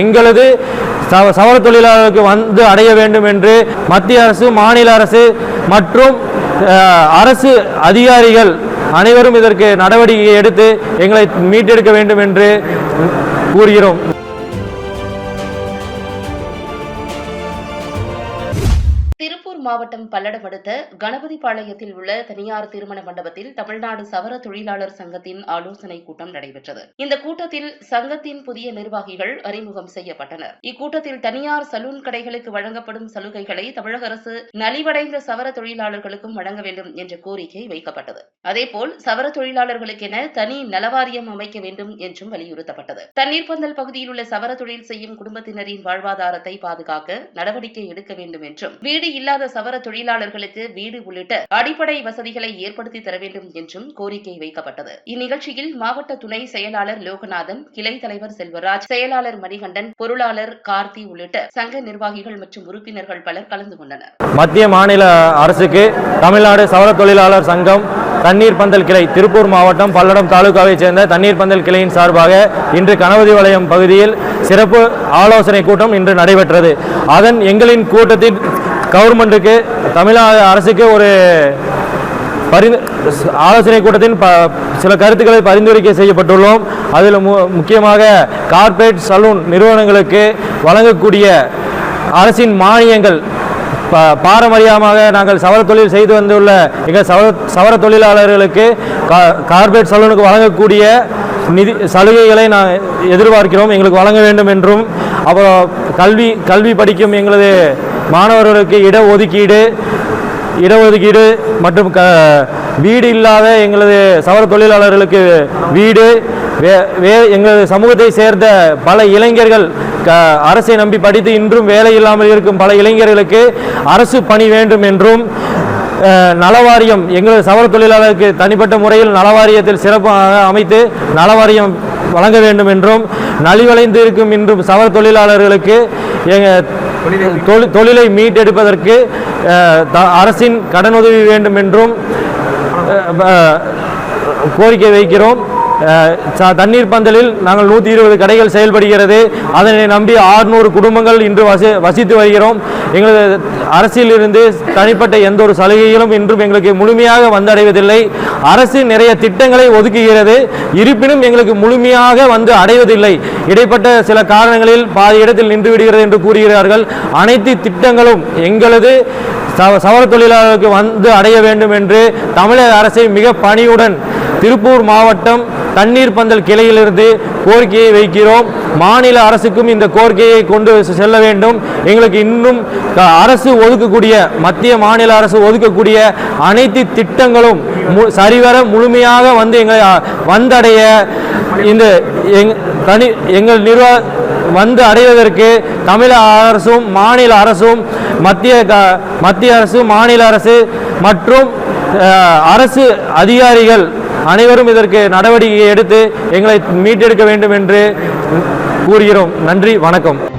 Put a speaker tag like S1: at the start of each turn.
S1: எங்களது சவ சவர தொழிலாளர்களுக்கு வந்து அடைய வேண்டும் என்று மத்திய அரசு மாநில அரசு மற்றும் அரசு அதிகாரிகள் அனைவரும் இதற்கு நடவடிக்கை எடுத்து எங்களை மீட்டெடுக்க வேண்டும் என்று கூறுகிறோம்.
S2: மாவட்டம் பல்லடம் அடுத்த கணபதிபாளையத்தில் உள்ள தனியார் திருமண மண்டபத்தில் தமிழ்நாடு சவர தொழிலாளர் சங்கத்தின் ஆலோசனை கூட்டம் நடைபெற்றது. இந்த கூட்டத்தில் சங்கத்தின் புதிய நிர்வாகிகள் அறிமுகம் செய்யப்பட்டனர். இக்கூட்டத்தில் தனியார் சலூன் கடைகளுக்கு வழங்கப்படும் சலுகைகளை தமிழக அரசு நலிவடைந்த சவர தொழிலாளர்களுக்கும் வழங்க வேண்டும் என்ற கோரிக்கை வைக்கப்பட்டது. அதேபோல் சவர தொழிலாளர்களுக்கென தனி நலவாரியம் அமைக்க வேண்டும் என்றும் வலியுறுத்தப்பட்டது. தண்ணீர் பந்தல் பகுதியில் உள்ள சவர தொழில் செய்யும் குடும்பத்தினரின் வாழ்வாதாரத்தை பாதுகாக்க நடவடிக்கை எடுக்க வேண்டும் என்றும் வீடு இல்லாத சவர தொழிலாளர்களுக்கு வீடு உள்ளிட்ட அடிப்படை வசதிகளை ஏற்படுத்தி தர வேண்டும் என்றும் கோரிக்கை வைக்கப்பட்டது. இந்நிகழ்ச்சியில் மாவட்ட துணை செயலாளர் லோகநாதன் கிளை தலைவர் செல்வராஜ் செயலாளர் மணிகண்டன் பொருளாளர் கார்த்தி உள்ளிட்ட சங்க நிர்வாகிகள் மற்றும் உறுப்பினர்கள் பலர் கலந்து கொண்டனர்.
S1: மத்திய மாநில அரசுக்கு தமிழ்நாடு சவர தொழிலாளர் சங்கம் தண்ணீர் பந்தல் கிளை திருப்பூர் மாவட்டம் பல்லடம் தாலுகாவைச் சேர்ந்த தண்ணீர் பந்தல் கிளையின் சார்பாக இன்று கணபதி வளையம் பகுதியில் சிறப்பு ஆலோசனை கூட்டம் இன்று நடைபெற்றது. அதன் எங்களின் கூட்டத்தின் கவர்மெண்ட்டுக்கு தமிழ்நாடு அரசுக்கு ஒரு பரிந்து ஆலோசனை கூட்டத்தின் ப சில கருத்துக்களை பரிந்துரைக்க செய்யப்பட்டுள்ளோம். அதில் மு முக்கியமாக கார்ப்பரேட் சலூன் நிறுவனங்களுக்கு வழங்கக்கூடிய அரசின் மானியங்கள் ப பாரம்பரியமாக நாங்கள் சவர தொழில் செய்து வந்துள்ள எங்கள் சவர சவர தொழிலாளர்களுக்கு கா கார்ப்பரேட் சலூனுக்கு வழங்கக்கூடிய நிதி சலுகைகளை நான் எதிர்பார்க்கிறோம். எங்களுக்கு வழங்க வேண்டும் என்றும் அப்புறம் கல்வி கல்வி படிக்கும் எங்களது மாணவர்களுக்கு இட ஒதுக்கீடு இடஒதுக்கீடு மற்றும் க வீடு இல்லாத எங்களது சவர தொழிலாளர்களுக்கு வீடு வே வே எங்களது சமூகத்தை சேர்ந்த பல இளைஞர்கள் க அரசை நம்பி படித்து இன்றும் வேலை இல்லாமல் இருக்கும் பல இளைஞர்களுக்கு அரசு பணி வேண்டும் என்றும் நலவாரியம் எங்களது சவர தொழிலாளருக்கு தனிப்பட்ட முறையில் நலவாரியத்தில் சிறப்பாக அமைத்து நலவாரியம் வழங்க வேண்டும் என்றும் நலிவடைந்து இருக்கும் இன்றும் சவர தொழிலாளர்களுக்கு எங்கள் தொழில் தொழிலை மீட்டெடுப்பதற்கு த- அரசின் கடனுதவி வேண்டும் என்றும் கோரிக்கை வைக்கிறோம். தண்ணீர் பந்தலில் நாங்கள் நூற்றி இருபது கடைகள் செயல்படுகிறது. அதனை நம்பி ஆறுநூறு குடும்பங்கள் இன்று வசி வசித்து வருகிறோம். எங்களது அரசியலிருந்து தனிப்பட்ட எந்த ஒரு சலுகைகளும் இன்றும் எங்களுக்கு முழுமையாக வந்தடைவதில்லை. அரசு நிறைய திட்டங்களை ஒதுக்குகிறது. இருப்பினும் எங்களுக்கு முழுமையாக வந்து அடைவதில்லை. இடைப்பட்ட சில காரணங்களில் பாதி இடத்தில் நின்று விடுகிறது என்று கூறுகிறார்கள். அனைத்து திட்டங்களும் எங்களது சவ- சவர தொழிலாளர்களுக்கு வந்து அடைய வேண்டும் என்று தமிழக அரசை மிக பணியுடன் திருப்பூர் மாவட்டம் தண்ணீர் பந்தல் கிளையிலிருந்து கோரிக்கையை வைக்கிறோம். மாநில அரசுக்கும் இந்த கோரிக்கையை கொண்டு செல்ல வேண்டும். எங்களுக்கு இன்னும் அரசு ஒதுக்கக்கூடிய மத்திய மாநில அரசு ஒதுக்கக்கூடிய அனைத்து திட்டங்களும் மு- சரிவர முழுமையாக வந்து எங்களை வந்தடைய இந்த எங் தனி எங்கள் நிர்வாக வந்து அடைவதற்கு தமிழக அரசும் மாநில அரசும் மத்திய க- மத்திய அரசு மாநில அரசு மற்றும் அரசு அதிகாரிகள் அனைவரும் இதற்கு நடவடிக்கை எடுத்து எங்களை மீட்டெடுக்க வேண்டும் என்று கூறுகிறோம். நன்றி வணக்கம்.